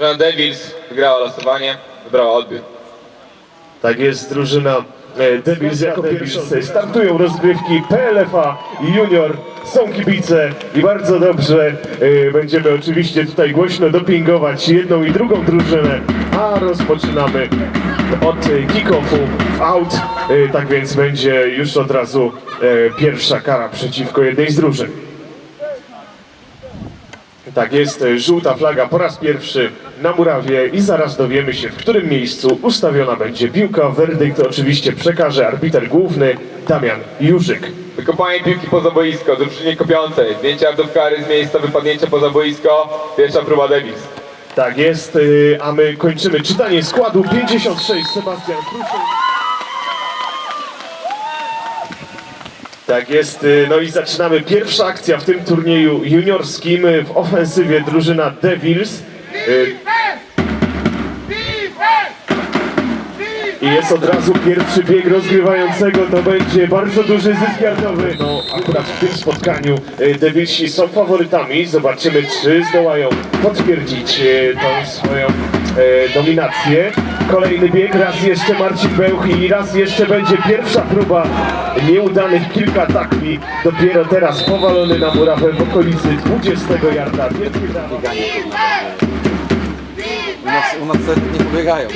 Drużyna Devils wygrała losowanie, wybrała odbiór. Tak jest, drużyna e, Devils jako pierwsza startują rozgrywki PLFA Junior, są kibice i bardzo dobrze e, będziemy oczywiście tutaj głośno dopingować jedną i drugą drużynę, a rozpoczynamy od kick-offu w out, e, tak więc będzie już od razu pierwsza kara przeciwko jednej z drużyn. Tak jest, e, żółta flaga po raz pierwszy na murawie i zaraz dowiemy się, w którym miejscu ustawiona będzie piłka. Werdykt oczywiście przekaże arbiter główny Damian Jurzyk. Wykopanie piłki poza boisko, drużynie kopiącej, zdjęcie ardów kary z miejsca wypadnięcia poza boisko, pierwsza próba Devils. Tak jest, y, a my kończymy czytanie składu 56 Sebastian Kruszyn. Tak jest, y, no i zaczynamy pierwsza akcja w tym turnieju juniorskim y, w ofensywie drużyna Devils. I jest od razu pierwszy bieg rozgrywającego, to będzie bardzo duży zysk jardowy. No, akurat w tym spotkaniu e, Devilsi są faworytami. Zobaczymy, czy zdołają potwierdzić e, tą swoją e, dominację. Kolejny bieg, raz jeszcze Marcin Bełch i raz jeszcze będzie pierwsza próba nieudanych kilka takli. Dopiero teraz powalony na murawę w okolicy 20 jarda. Wielkie. U nas, u nas nie pobiegają.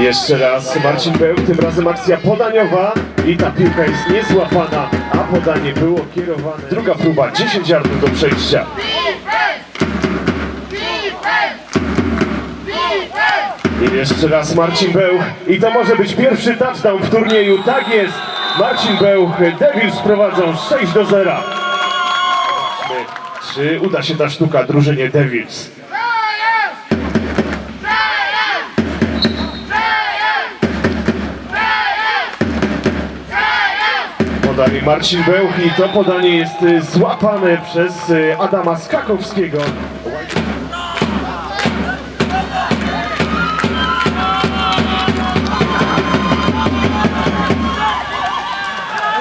Jeszcze raz Marcin Bełk, tym razem akcja podaniowa i ta piłka jest niezłapana, a podanie było kierowane. Druga próba, 10 yardów do przejścia. I jeszcze raz Marcin Bełch i to może być pierwszy touchdown w turnieju, tak jest! Marcin Bełch, Devils prowadzą 6 do 0. Zobaczmy, Czy uda się ta sztuka drużynie Devils? Podanie Marcin Bełch i to podanie jest y, złapane przez y, Adama Skakowskiego.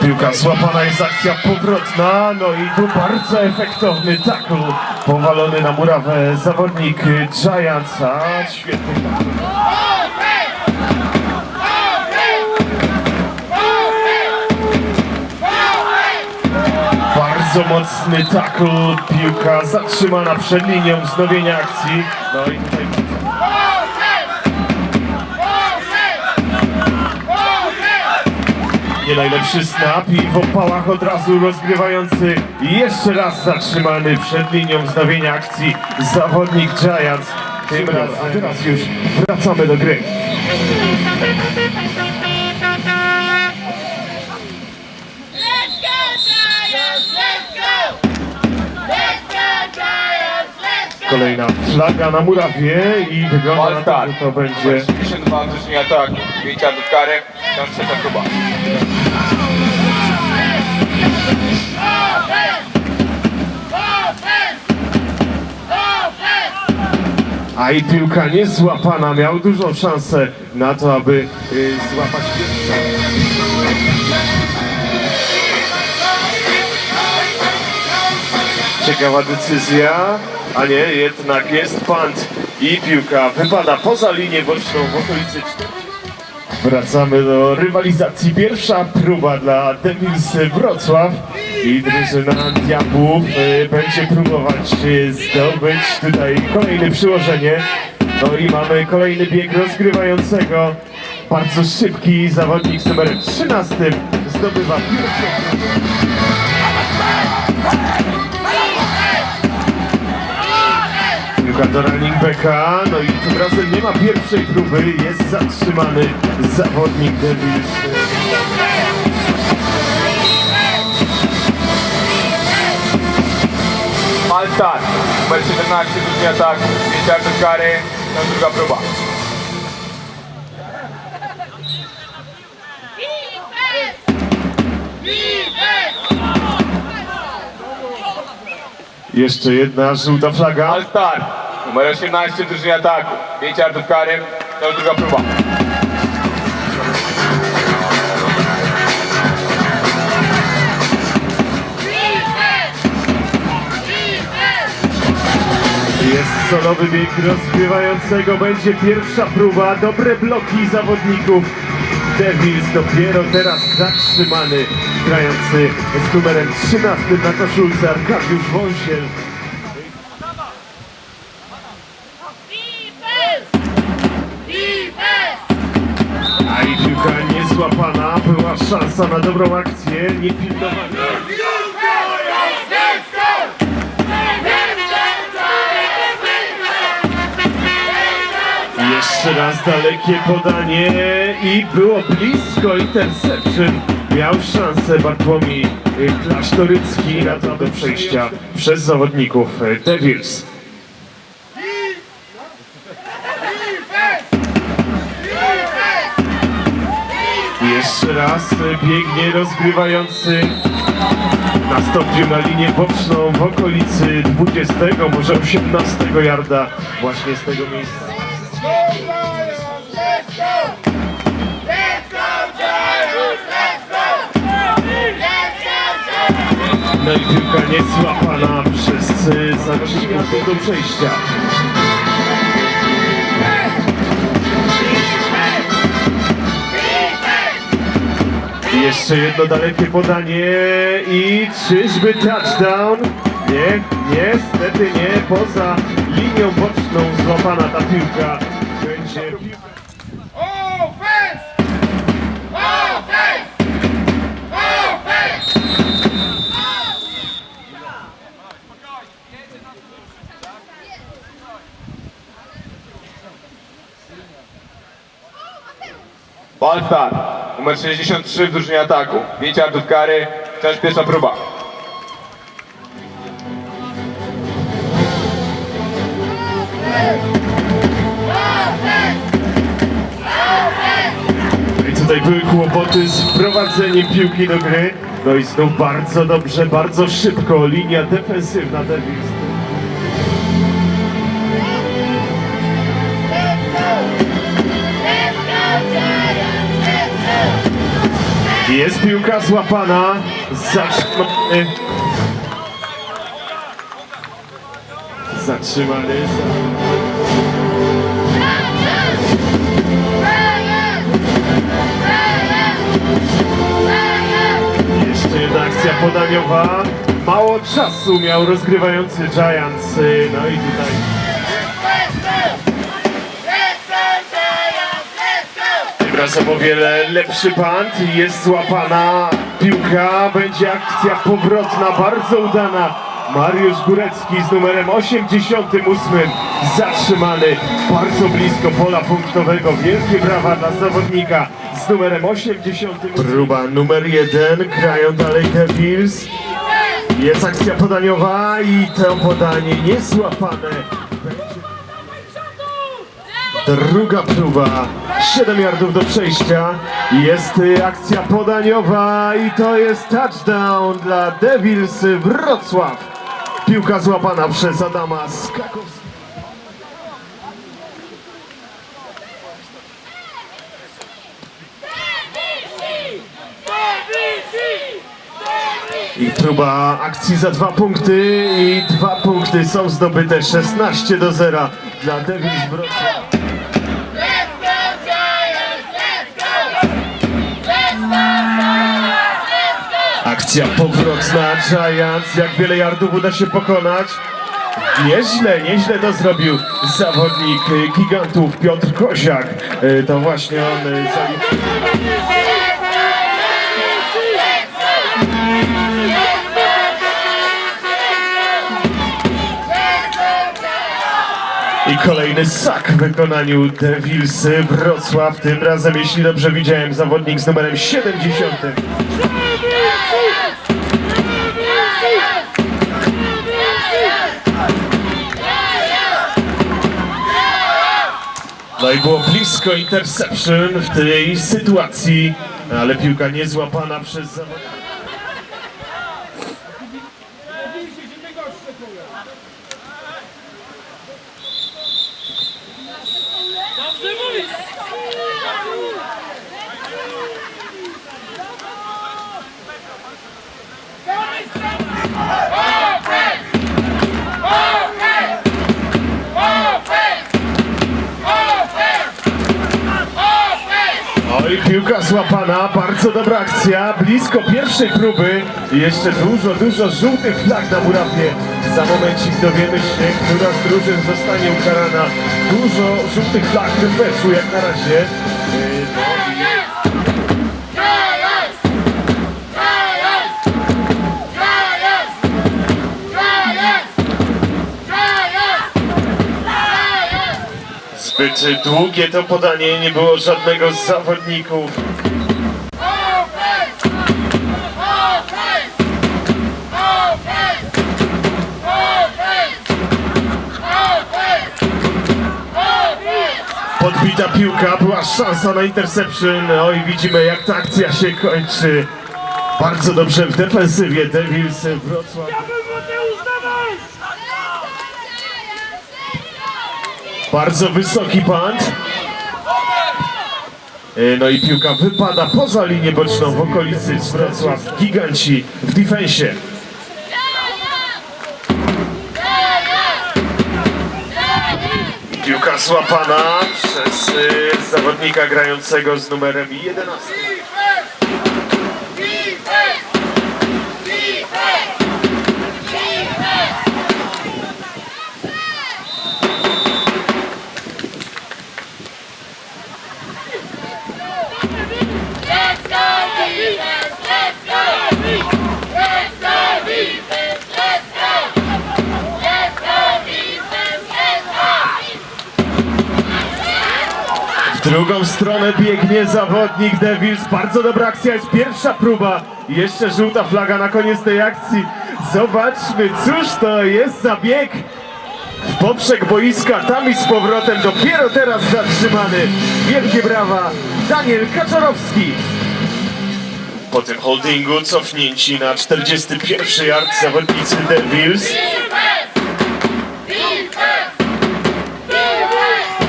Piłka złapana jest akcja powrotna, no i tu bardzo efektowny tackle powalony na murawę zawodnik y, Giants, a świetny tackle. Bardzo mocny tackle, piłka zatrzymana przed linią wznowienia akcji. No i tutaj nie najlepszy snap i w opałach od razu rozgrywający jeszcze raz zatrzymany przed linią wznowienia akcji zawodnik Giants. Tym razem, a teraz już wracamy do gry. Kolejna flaga na murawie i wygląda na to, All-Star, że to będzie 62 drużynie ataku, zdjęcie ardów kary, tam trzecia próba. A i piłka niezłapana, miał dużą szansę na to, aby y, złapać piłkę. Ciekawa decyzja, a nie, jednak jest punt i piłka wypada poza linię boczną w okolicy 40. Wracamy do rywalizacji. Pierwsza próba dla Devils Wrocław i drużyna Diabłów y, będzie próbować y, zdobyć tutaj kolejne przyłożenie. No i mamy kolejny bieg rozgrywającego. Bardzo szybki zawodnik z numerem 13 zdobywa pierwszą próbę. Piłka do running backa, no i tym razem nie ma pierwszej próby, jest zatrzymany zawodnik Devils. Malstar, numer 17 drużynie ataku, zdjęcie ardów kary, tam druga próba. Jeszcze jedna żółta flaga. Malstar, numer 18 drużynie ataku, zdjęcie ardów kary, tam druga próba. Defense! Solowy bieg rozgrywającego będzie pierwsza próba. Dobre bloki zawodników. Devils dopiero teraz zatrzymany, grający z numerem 13 na koszulce Arkadiusz Wąsiel. Szansa na dobrą akcję, nie! Jeszcze raz dalekie podanie i było blisko interception. Miał szansę Bartłomiej Klasztorycki na to do przejścia przez zawodników Devils. Jeszcze raz biegnie rozgrywający. Nastąpił na linię boczną w okolicy 20, może 18 yarda właśnie z tego miejsca. No i piłka niezłapana przez zawodników do przejścia. Jeszcze jedno dalekie podanie i czyżby touchdown? Nie, niestety nie, poza linią boczną złapana ta piłka. Będzie! Ball start. Numer 63 w drużynie ataku. 5 yardów kary. Wciąż pierwsza próba. No I tutaj były kłopoty z wprowadzeniem piłki do gry. No i znów bardzo dobrze, bardzo szybko linia defensywna Devils. Jest piłka złapana, zatrzymany. Zatrzymany. Jeszcze jedna akcja podaniowa. Mało czasu miał rozgrywający Giants. y, No i tutaj tym razem o wiele lepszy punt. i Jest złapana piłka. Będzie akcja powrotna, bardzo udana. Mariusz Górecki z numerem 88 zatrzymany bardzo blisko pola punktowego. Wielkie brawa dla zawodnika z numerem 88. Próba numer jeden, grają dalej Devils. Jest akcja podaniowa i to podanie niezłapane. Druga próba, 7 yardów do przejścia. Jest akcja podaniowa i to jest touchdown dla Devils Wrocław. Piłka złapana przez Adama Skakowskiego. I próba akcji za dwa punkty i dwa punkty są zdobyte 16 do 0 dla Devils Wrocław. Akcja powrotna Giants, jak wiele yardów uda się pokonać. Nieźle, nieźle to zrobił zawodnik gigantów Piotr Koziak. Y, To właśnie on zaliczył. I kolejny sak w wykonaniu Devils Wrocław. Tym razem, jeśli dobrze widziałem, zawodnik z numerem 70. No i było blisko interception w tej sytuacji, ale piłka nie złapana przez zawodnika. Piłka złapana, bardzo dobra akcja, blisko pierwszej próby. I jeszcze dużo, dużo żółtych flag na murawie. Za momencik dowiemy się, która z drużyn zostanie ukarana. Dużo żółtych flag w tym meczu jak na razie. Długie to podanie, nie było żadnego z zawodników. Podbita piłka, była szansa na interception. I widzimy jak ta akcja się kończy. Bardzo dobrze w defensywie Devils Wrocław. Bardzo wysoki punt. E, No i piłka wypada poza linię boczną w okolicy Wrocław. Giganci w defensie. Piłka złapana przez e, zawodnika grającego z numerem 11. drugą stronę biegnie zawodnik Devils. Bardzo dobra akcja, jest pierwsza próba. Jeszcze żółta flaga na koniec tej akcji. Zobaczmy, cóż to jest za bieg. W poprzek boiska, tam i z powrotem, dopiero teraz zatrzymany. Wielkie brawa, Daniel Kaczorowski. Po tym holdingu cofnięci na 41 yard zawodnicy Devils.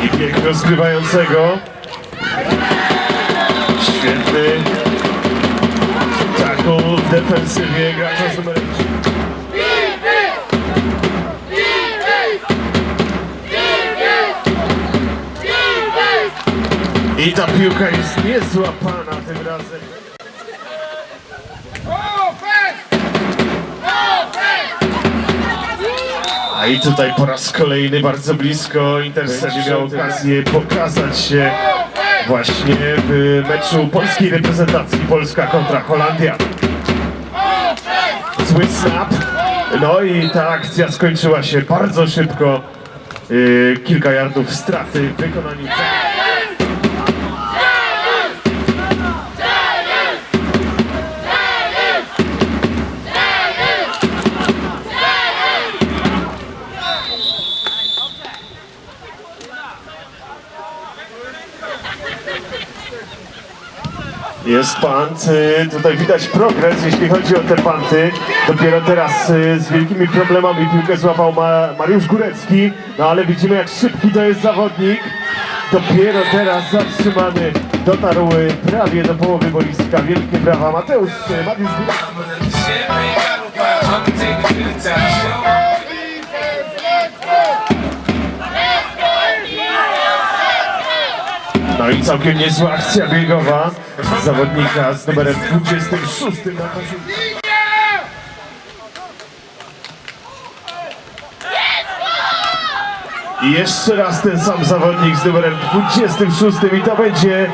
I bieg rozgrywającego. Świetny tackle w defensywie gracza z numerem! I ta piłka jest niezłapana tym razem. A i tutaj po raz kolejny bardzo blisko Intercept miał okazję pokazać się właśnie w meczu polskiej reprezentacji Polska kontra Holandia. Zły snap. No i ta akcja skończyła się bardzo szybko. Yy, kilka yardów straty w wykonaniu. Jest pant, y, tutaj widać progres, jeśli chodzi o te panty. Dopiero teraz y, z wielkimi problemami piłkę złapał Ma Mariusz Górecki, no ale widzimy jak szybki to jest zawodnik. Dopiero teraz zatrzymany, dotarł y, prawie do połowy boiska. Wielkie brawa Mateusz, Mariusz Górecki. No i całkiem niezła akcja biegowa zawodnika z numerem 26 na poziomie. I jeszcze raz ten sam zawodnik z numerem 26 i to będzie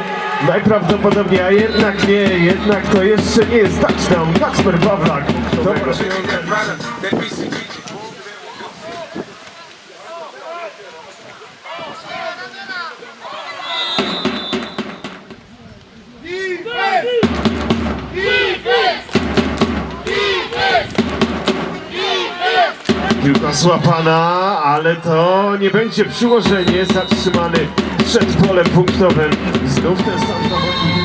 najprawdopodobniej, a jednak nie, jednak to jeszcze nie jest touchdown. Kacper Pawlak. To Piłka złapana, ale to nie będzie przyłożenie. Zatrzymany przed polem punktowym. Znów ten sam zawodnik.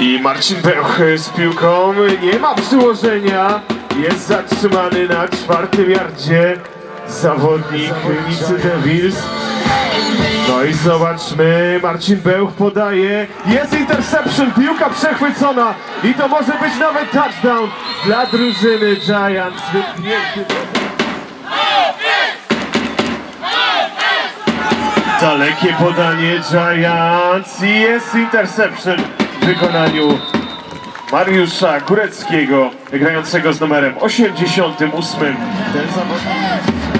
I Marcin Bełch z piłką. Nie ma przyłożenia. Jest zatrzymany na czwartym yardzie. Zawodnik Nicy Devils. No i zobaczmy, Marcin Bełch podaje, jest interception, piłka przechwycona i to może być nawet touchdown dla drużyny Giants. Dalekie podanie Giants i jest interception w wykonaniu Mariusza Góreckiego, grającego z numerem 88. Ten zawodnik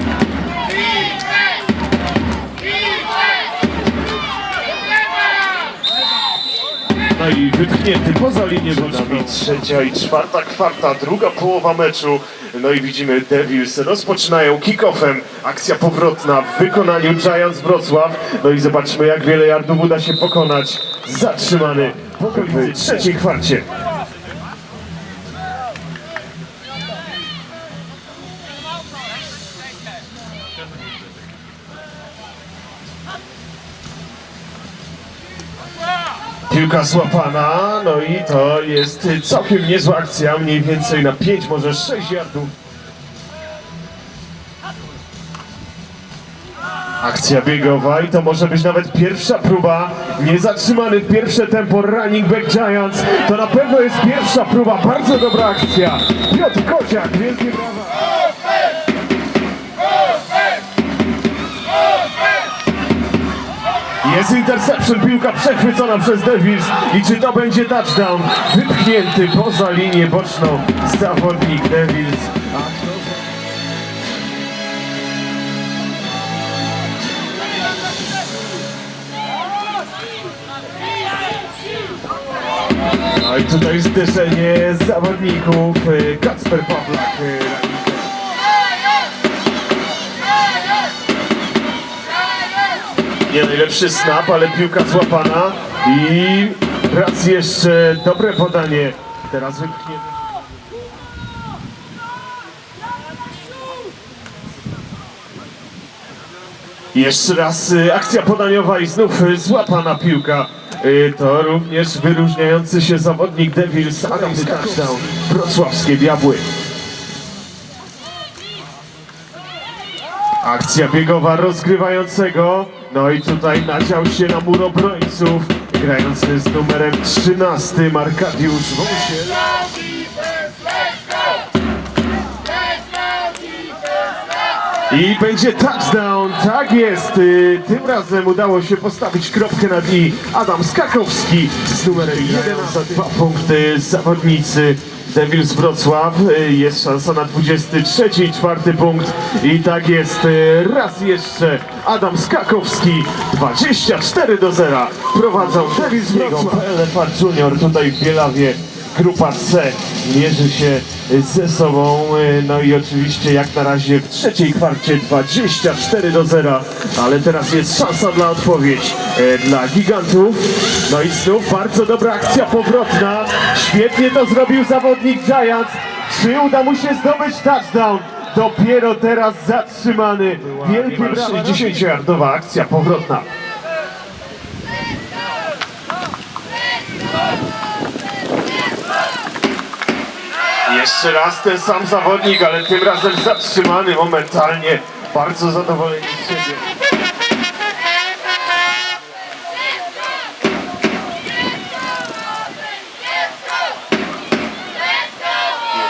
No i wypchnięty poza linię boczną. Trzecia i czwarta kwarta, druga połowa meczu. No i widzimy Devils rozpoczynają kick-offem. Akcja powrotna w wykonaniu Giants Wrocław. No i zobaczmy jak wiele yardów uda się pokonać. Zatrzymany w okolicy trzeciej kwarcie. Piłka złapana, no i to jest całkiem niezła akcja, mniej więcej na 5, może 6 yardów. Akcja biegowa i to może być nawet pierwsza próba. Niezatrzymany pierwsze tempo running back Giants. To na pewno jest pierwsza próba, bardzo dobra akcja. Piotr Kociak, wielkie brawa. Jest interception, piłka przechwycona przez Devils i czy to będzie touchdown? Wypchnięty poza linię boczną zawodnik Devils. No i tutaj zderzenie zawodników. y, Kacper Pawlak. Nie najlepszy snap, ale piłka złapana i raz jeszcze dobre podanie. Teraz wypchnięty. Jeszcze raz y, akcja podaniowa i znów złapana piłka. Y, To również wyróżniający się zawodnik Devils Adam Touchdown. Wrocławskie Diabły. Akcja biegowa rozgrywającego. No i tutaj nadział się na mur obrońców. Grający z numerem 13 Markadiusz Wąsiel. I będzie touchdown, tak jest. Y, Tym razem udało się postawić kropkę nad i. Adam Skakowski z numerem 11 za dwa punkty zawodnicy Devils Wrocław. Y, Jest szansa na 23 i czwarty punkt. I tak jest. y, Raz jeszcze Adam Skakowski 24 do 0. Prowadzą Devils Wrocław. PLFA Junior tutaj w Bielawie. Grupa C mierzy się ze sobą, y, no i oczywiście jak na razie w trzeciej kwarcie 24 do 0, ale teraz jest szansa dla odpowiedź y, dla gigantów. No i znów bardzo dobra akcja powrotna, świetnie to zrobił zawodnik Giants, czy uda mu się zdobyć touchdown? Dopiero teraz zatrzymany, wielkie brawa, 60-yardowa akcja powrotna. Jeszcze raz ten sam zawodnik, ale tym razem zatrzymany momentalnie. Bardzo zadowoleni z siebie.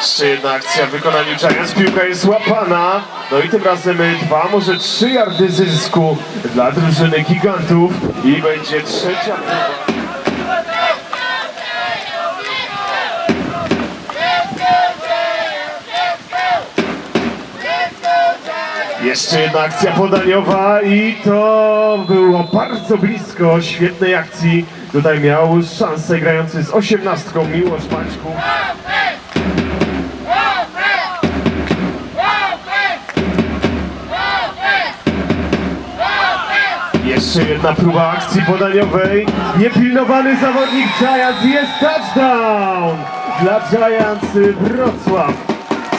Jeszcze jedna akcja w wykonaniu Giants. Piłka jest złapana. No i tym razem dwa, może trzy yardy zysku dla drużyny gigantów. I będzie trzecia próba. Jeszcze jedna akcja podaniowa i to było bardzo blisko świetnej akcji. Tutaj miał szansę grający z osiemnastką Miłosz Maćku. Jeszcze jedna próba akcji podaniowej. Niepilnowany zawodnik Giants jest touchdown dla Giants Wrocław.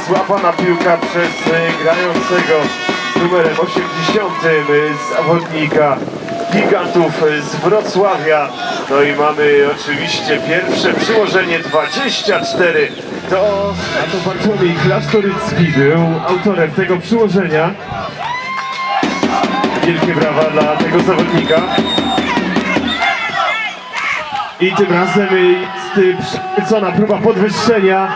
Złapana piłka przez y, grającego numerem 80 y, zawodnika gigantów y, z Wrocławia. No i mamy oczywiście pierwsze przyłożenie 24. To, a to Bartłomiej Klasztorycki był autorem tego przyłożenia. Wielkie brawa dla tego zawodnika. I tym razem przechwycona próba podwyższenia.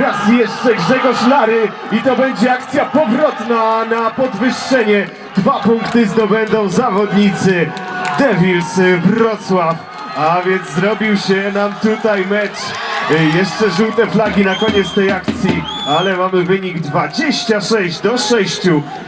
Raz jeszcze Grzegorz Lary i to będzie akcja powrotna na podwyższenie. Dwa punkty zdobędą zawodnicy Devils Wrocław. A więc zrobił się nam tutaj mecz. Jeszcze żółte flagi na koniec tej akcji, ale mamy wynik 26 do 6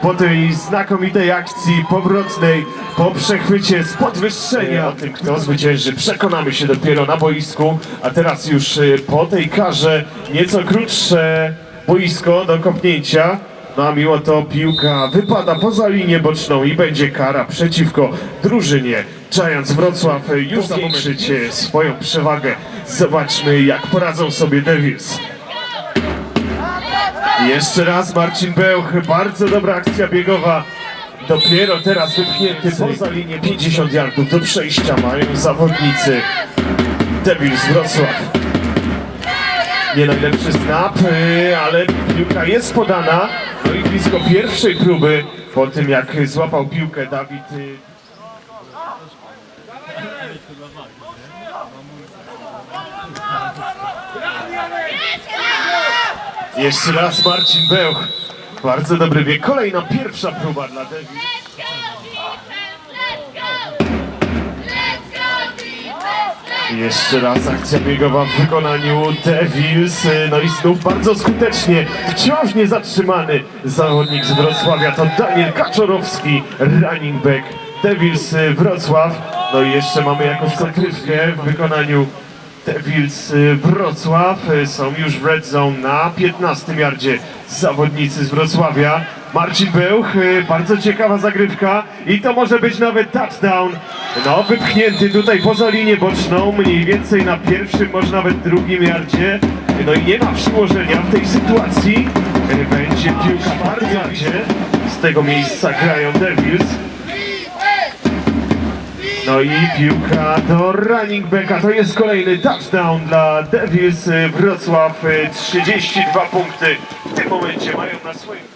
po tej znakomitej akcji powrotnej po przechwycie z podwyższenia. O tym, kto zwycięży, przekonamy się dopiero na boisku. A teraz już y, po tej karze nieco krótsze boisko do kopnięcia. No a mimo to piłka wypada poza linię boczną i będzie kara przeciwko drużynie Giants Wrocław już zwiększyć swoją przewagę. Zobaczmy jak poradzą sobie Devils. Jeszcze raz Marcin Bełch, bardzo dobra akcja biegowa. Dopiero teraz wypchnięty poza linię 50 yardów do przejścia mają zawodnicy Devils Wrocław. Nie najlepszy snap, y, ale piłka jest podana. Blisko pierwszej próby, po tym jak złapał piłkę Dawid. y, Jeszcze raz Marcin Bełch. Bardzo dobry bieg. Kolejna pierwsza próba dla Devils. Jeszcze raz akcja biegowa w wykonaniu Devils. No i znów bardzo skutecznie. Wciąż niezatrzymany zawodnik z Wrocławia to Daniel Kaczorowski, running back Devils Wrocław. No i jeszcze mamy jakąś kontrywkę w wykonaniu Devils Wrocław. Są już w red zone na 15 yardzie zawodnicy z Wrocławia. Marcin Bełch, bardzo ciekawa zagrywka i to może być nawet touchdown. No, wypchnięty tutaj poza linię boczną, mniej więcej na pierwszym, może nawet drugim yardzie. No i nie ma przyłożenia w tej sytuacji. Będzie piłka w yardzie. Z tego miejsca grają Devils. No i piłka do running backa. To jest kolejny touchdown dla Devils Wrocław. 32 punkty w tym momencie mają na swoim.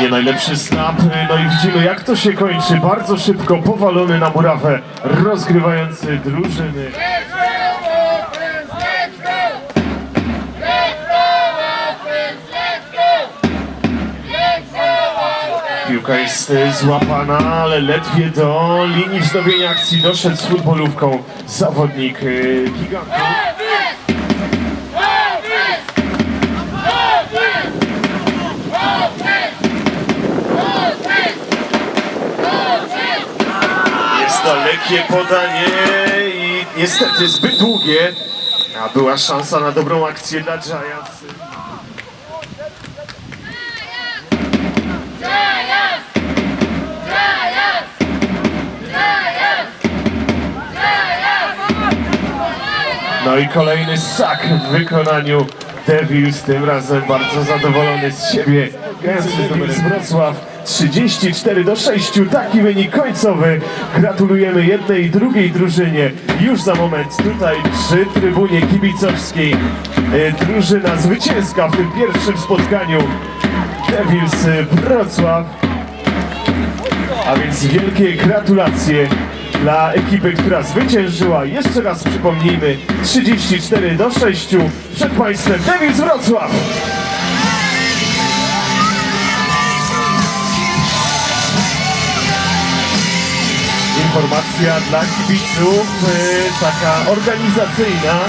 Nie najlepszy snap, no i widzimy jak to się kończy. Bardzo szybko powalony na murawę rozgrywający drużyny. Piłka jest e, złapana, ale ledwie do linii wznowienia akcji doszedł z futbolówką zawodnik e, gigantu. Podanie i niestety zbyt długie. A była szansa na dobrą akcję dla Giants. No i kolejny sak w wykonaniu Devils, tym razem bardzo zadowolony z siebie. Grający Devils Wrocław 34 do 6, taki wynik końcowy. Gratulujemy jednej i drugiej drużynie. Już za moment tutaj przy trybunie kibicowskiej e, drużyna zwycięska w tym pierwszym spotkaniu Devils Wrocław. A więc wielkie gratulacje dla ekipy, która zwyciężyła. Jeszcze raz przypomnijmy, 34 do 6 przed Państwem Devils Wrocław. Informacja dla kibiców, e, taka organizacyjna.